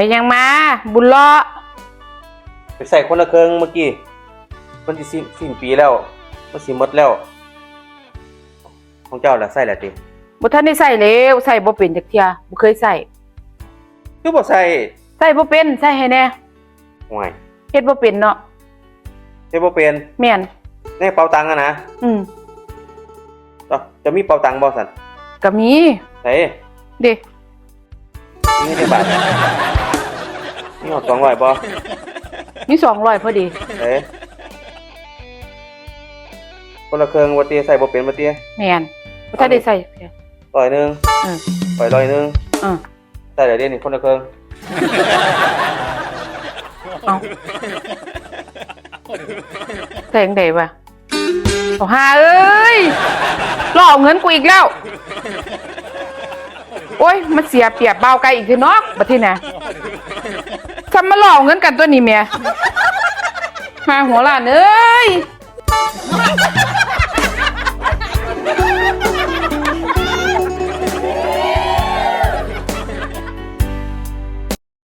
ไปยังมา บุญเลาะไปใส่คนละเครื่องเมื่อกี้มันสิสิ้นสิ้นปีแล้ว มันสิหมดแล้ว ของเจ้าล่ะใส่แล้วติบ่ทันได้ใส่แล้วใส่บ่เป็นจักเที่ยบ่เคยใส่คือบ่ใส่ใส่บ่เป็นใส่ให้แน่ห่วยเฮ็ดบ่เป็นเนาะเฮ็ดบ่เป็นแม่นในกระเป๋าตังค์อะนะอืมเอ้าจะมีเป๋าตังค์บ่สั่นก็มี ใส่เด้มีได้บาท มีหอด200บ่มี200พอดี เอ้คนละเครื่องบ่ติใส่บ่เป็นบ่ติแม่นบ่ทันได้ใส่เที่ยร้อยหนึงอืมร้อยร้อยหนึงอือใส่ได้เด้นี่คนละเครื่องเอาใส่จังไดวะเอาหาเอ้ยหลอกเงินกูอีกแล้ว โอ้ย มันเสียเปรียบเบาวไกลอีกทีเนาะบัดทีน่ะ ทำมาหลอกเงินกันตัวนี้เมียมาหัวหลานเอ้ย